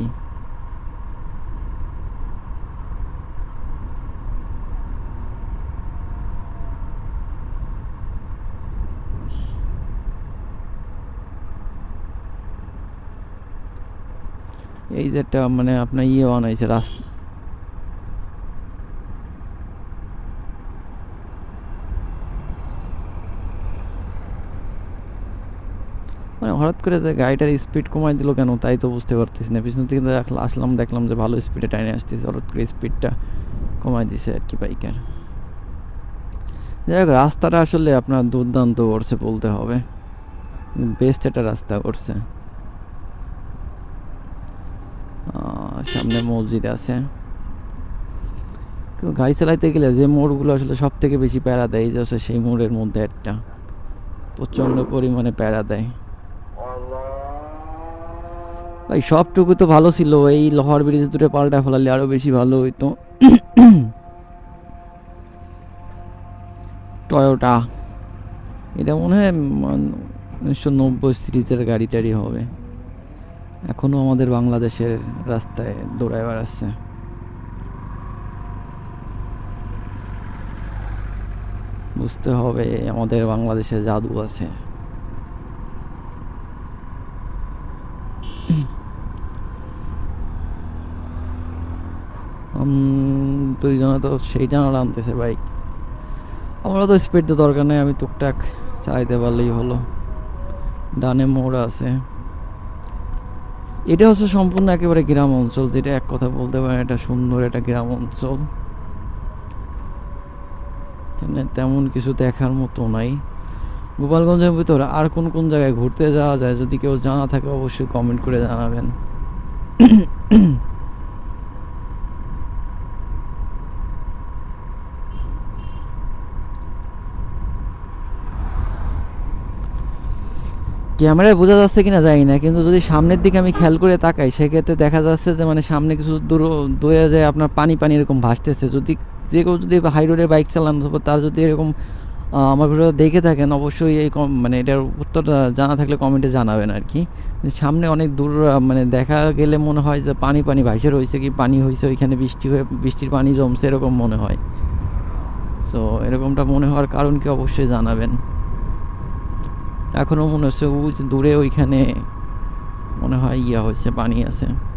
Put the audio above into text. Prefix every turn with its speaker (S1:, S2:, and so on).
S1: কি এই যে একটা মানে আপনার ইয়ে বানাইছে রাস্তা মানে হঠাৎ করে যে গাড়িটার স্পিড কমাই দিল কেন, তাই তো বুঝতে পারতেছি না। পিছন থেকে আসলাম, দেখলাম যে ভালো স্পিডে টাইনে আসতেছে, হঠাৎ করে স্পিডটা কমাই দিছে আর কি বাইকের যাই হোক রাস্তাটা আসলে আপনার দুর্দান্ত করছে বলতে হবে। বেস্ট একটা রাস্তা করছে। সামনে মসজিদ আছে। কিন্তু গাড়ি চালাইতে গেলে যে মোড়গুলো আসলে সব থেকে বেশি প্যারা দেয় যে সেই মোড়ের মধ্যে একটা। প্রচণ্ড পরিমাণে প্যারা দেয়। ভাই, সবটুকু তো ভালো ছিল। এই লোহার ব্রিজ দূরে পাল্টা ফেলালে আরও বেশি ভালো হইতো। টয়োটা এটা মনে হয় উনিশশো নব্বই সিরিজের গাড়ি টাড়ি হবে। এখনও আমাদের বাংলাদেশের রাস্তায় দৌড়ায় বেড়াচ্ছে বুঝতে হবে, আমাদের বাংলাদেশে জাদু আছে। দুইজনে তো সেই সেইটা আনতেছে বাইক আমরা তো স্পিড তো দরকার নেই, আমি টুকটাক চালাইতে পারলেই হলো। ডানে মোড় আছে। এটা হচ্ছে সম্পূর্ণ একেবারে গ্রাম অঞ্চল, যেটা এক কথা বলতে পারেন, এটা সুন্দর একটা গ্রাম অঞ্চল। তেমন কিছু দেখার মতো নাই। গোপালগঞ্জের ভিতরে আর কোন কোন জায়গায় ঘুরতে যাওয়া যায়, যদি কেউ জানা থাকে, অবশ্যই কমেন্ট করে জানাবেন। ক্যামেরায় বোঝা যাচ্ছে কিনা জানি না, কিন্তু যদি সামনের দিকে আমি খেয়াল করে তাকাই, সেক্ষেত্রে দেখা যাচ্ছে যে মানে সামনে কিছু দূর দূরে যায় আপনার পানি পানি এরকম ভাসতেছে। যদি যে কেউ যদি হাই রোডে বাইক চালান তার যদি এরকম আমার ভিডিও দেখে থাকেন, অবশ্যই এই কম মানে এটার উত্তরটা জানা থাকলে কমেন্টে জানাবেন আর কি সামনে অনেক দূর মানে দেখা গেলে মনে হয় যে পানি পানি ভাসে রয়েছে কি পানি হয়েছে ওইখানে বৃষ্টি হয়ে, বৃষ্টির পানি জমছে এরকম মনে হয়। সো এরকমটা মনে হওয়ার কারণ কি অবশ্যই জানাবেন। এখনও মনে হচ্ছে দূরে ওইখানে মনে হয় ইয়া হয়েছে পানি আছে।